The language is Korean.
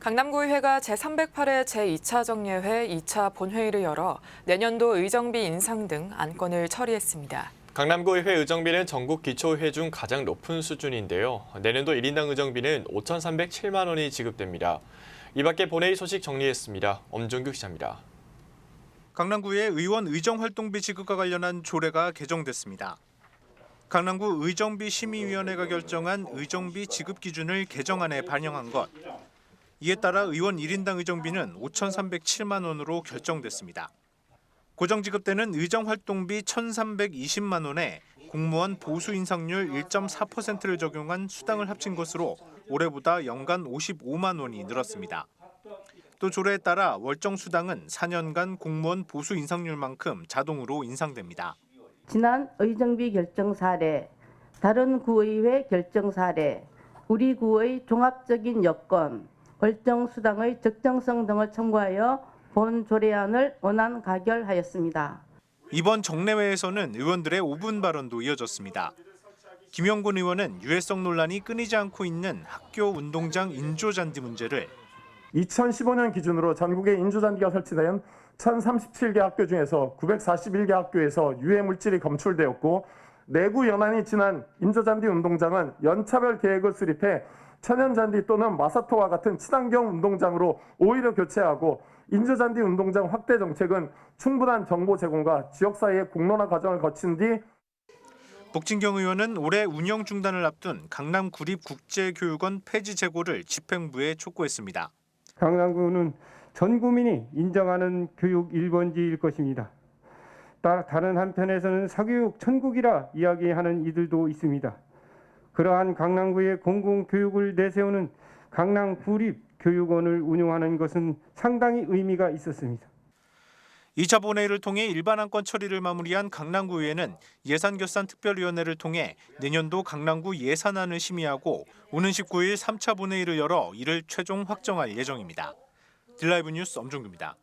강남구의회가 제308회 제2차 정례회 2차 본회의를 열어 내년도 의정비 인상 등 안건을 처리했습니다. 강남구의회 의정비는 전국 기초의회 중 가장 높은 수준인데요. 내년도 1인당 의정비는 5,307만 원이 지급됩니다. 이 밖에 본회의 소식 정리했습니다. 엄종규 기자입니다. 강남구의 의원 의정활동비 지급과 관련한 조례가 개정됐습니다. 강남구 의정비 심의위원회가 결정한 의정비 지급 기준을 개정안에 반영한 것. 이에 따라 의원 1인당 의정비는 5,307만 원으로 결정됐습니다. 고정 지급되는 의정활동비 1,320만 원에 공무원 보수 인상률 1.4%를 적용한 수당을 합친 것으로 올해보다 연간 55만 원이 늘었습니다. 또 조례에 따라 월정 수당은 4년간 공무원 보수 인상률만큼 자동으로 인상됩니다. 지난 의정비 결정 사례, 다른 구의회 결정 사례, 우리 구의 종합적인 여건, 월정 수당의 적정성 등을 첨부하여 본 조례안을 원안 가결하였습니다. 이번 정례회에서는 의원들의 5분 발언도 이어졌습니다. 김영곤 의원은 유해성 논란이 끊이지 않고 있는 학교 운동장 인조 잔디 문제를 2015년 기준으로 전국에 인조잔디가 설치된 1037개 학교 중에서 941개 학교에서 유해 물질이 검출되었고 내구 연한이 지난 인조잔디 운동장은 연차별 계획을 수립해 천연잔디 또는 마사토와 같은 친환경 운동장으로 오히려 교체하고 인조잔디 운동장 확대 정책은 충분한 정보 제공과 지역사회의 공론화 과정을 거친 뒤 복진경 의원은 올해 운영 중단을 앞둔 강남 구립국제교육원 폐지 재고를 집행부에 촉구했습니다. 강남구는 전 국민이 인정하는 교육 1번지일 것입니다. 따- 다른 한편에서는 사교육 천국이라 이야기하는 이들도 있습니다. 그러한 강남구의 공공교육을 내세우는 강남 구립교육원을 운영하는 것은 상당히 의미가 있었습니다. 2차 본회의를 통해 일반 안건 처리를 마무리한 강남구의회는 예산결산특별위원회를 통해 내년도 강남구 예산안을 심의하고 오는 19일 3차 본회의를 열어 이를 최종 확정할 예정입니다. 딜라이브 뉴스 엄종규입니다.